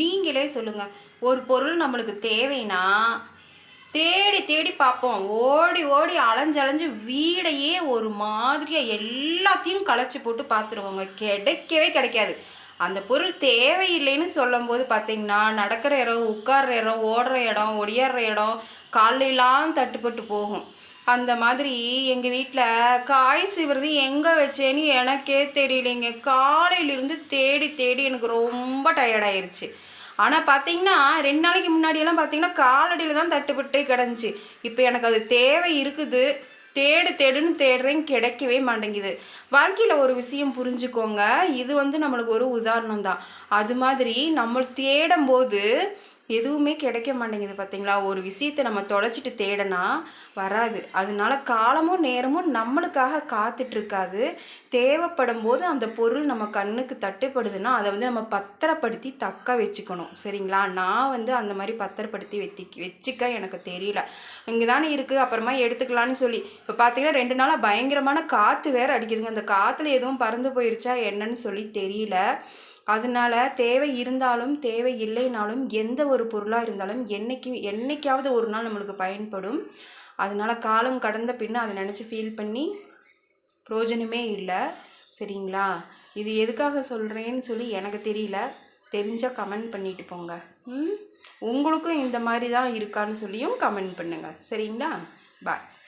நீங்களே சொல்லுங்கள் ஒரு பொருள் நம்மளுக்கு தேவைன்னா தேடி தேடி பார்ப்போம். ஓடி ஓடி அலைஞ்சலைஞ்சு வீடையே ஒரு மாதிரியாக எல்லாத்தையும் களைச்சி போட்டு பார்த்துருவோங்க. கிடைக்கவே கிடைக்காது. அந்த பொருள் தேவையில்லைன்னு சொல்லும்போது பார்த்தீங்கன்னா நடக்கிற இடம் உட்கார்ற இடம் ஓடுற இடம் ஒடியாடுற இடம் காலையெல்லாம் தட்டுப்பட்டு போகும். அந்த மாதிரி எங்கள் வீட்டில் காய் சீவுறது எங்கே வச்சேன்னு எனக்கே தெரியலைங்க. காலையிலிருந்து தேடி தேடி எனக்கு ரொம்ப டயர்டாயிருச்சு ஆனால் பார்த்தீங்கன்னா ரெண்டு நாளைக்கு முன்னாடியெல்லாம் பார்த்தீங்கன்னா காலடியில் தான் தட்டுப்பட்டு கிடந்துச்சு. இப்போ எனக்கு அது தேவை இருக்குது. தேடு தேடுன்னு தேடுறேன் கிடைக்கவே மாட்டேங்குது. வாழ்க்கையில் ஒரு விஷயம் புரிஞ்சுக்கோங்க. இது வந்து நம்மளுக்கு ஒரு உதாரணம் தான் அது மாதிரி நம்ம தேடும் போது எதுவுமே கிடைக்க மாட்டேங்குது பார்த்தீங்களா ஒரு விஷயத்தை நம்ம தொலைச்சிட்டு தேடனா வராது. அதனால காலமும் நேரமும் நம்மளுக்காக காத்துட்ருக்காது. தேவைப்படும் போது அந்த பொருள் நம்ம கண்ணுக்கு தட்டுப்படுதுன்னா அதை வந்து நம்ம பத்திரப்படுத்தி தக்க வச்சுக்கணும். சரிங்களா? நான் வந்து அந்த மாதிரி பத்திரப்படுத்தி வெத்தி வச்சுக்க எனக்கு தெரியல. இங்கே தானே இருக்குது அப்புறமா எடுத்துக்கலான்னு சொல்லி. இப்போ பார்த்தீங்கன்னா ரெண்டு நாளாக பயங்கரமான காற்று வேறு அடிக்குதுங்க. அந்த காற்றுல எதுவும் பறந்து போயிருச்சா என்னன்னு சொல்லி தெரியல. அதனால தேவை இருந்தாலும் தேவை இல்லைனாலும் எந்த ஒரு பொருளாக இருந்தாலும் என்னைக்கு என்னைக்காவது ஒரு நாள் நம்மளுக்கு பயன்படும். அதனால காலம் கடந்த பின்ன அதை நினச்சி ஃபீல் பண்ணி பிரயோஜனமே இல்லை. சரிங்களா? இது எதுக்காக சொல்கிறேன்னு சொல்லி எனக்கு தெரியல. தெரிஞ்சால் கமெண்ட் பண்ணிட்டு போங்க. ம்? உங்களுக்கும் இந்த மாதிரி தான் இருக்கான்னு சொல்லியும் கமெண்ட் பண்ணுங்கள் சரிங்களா? பாய்